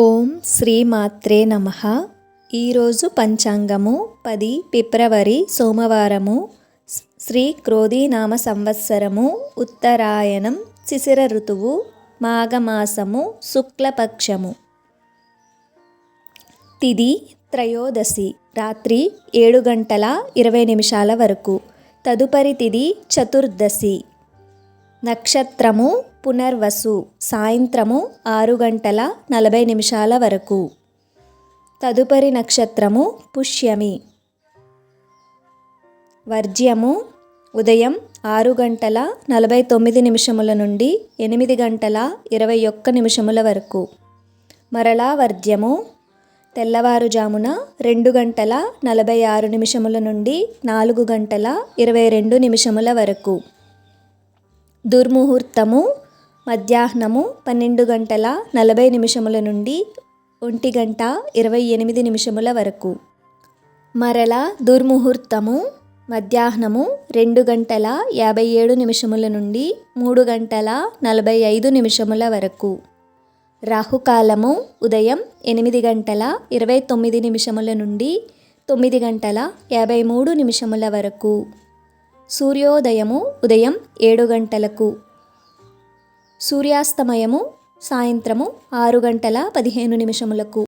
ఓం శ్రీ మాత్రే నమ. ఈరోజు పంచాంగము పది ఫిబ్రవరి సోమవారము. శ్రీ క్రోధీనామ సంవత్సరము ఉత్తరాయణం శిశిర ఋతువు మాఘమాసము శుక్లపక్షము. తిది త్రయోదశి రాత్రి ఏడు గంటల ఇరవై నిమిషాల వరకు. తదుపరి తిది చతుర్దశి. నక్షత్రము పునర్వసు. సాయంత్రము ఆరు గంటల నలభై నిమిషాల వరకు. తదుపరి నక్షత్రము పుష్యమి. వర్జ్యము ఉదయం ఆరు గంటల నలభై తొమ్మిది నిమిషముల నుండి ఎనిమిది గంటల ఇరవై ఒక్క నిమిషముల వరకు. మరలా వర్జ్యము తెల్లవారుజామున రెండు గంటల నలభై ఆరు నిమిషముల నుండి నాలుగు గంటల ఇరవై రెండు నిమిషముల వరకు. దుర్ముహూర్తము మధ్యాహ్నము పన్నెండు గంటల నలభై నిమిషముల నుండి ఒంటి గంట ఇరవై ఎనిమిది నిమిషముల వరకు. మరల దుర్ముహూర్తము మధ్యాహ్నము రెండు గంటల యాభై ఏడు నిమిషముల నుండి మూడు గంటల నలభై ఐదు నిమిషముల వరకు. రాహుకాలము ఉదయం ఎనిమిది గంటల ఇరవై తొమ్మిది నిమిషముల నుండి తొమ్మిది గంటల యాభై మూడు నిమిషముల వరకు. సూర్యోదయము ఉదయం ఏడు గంటలకు. సూర్యాస్తమయము సాయంత్రము ఆరు గంటల పదిహేను నిమిషములకు.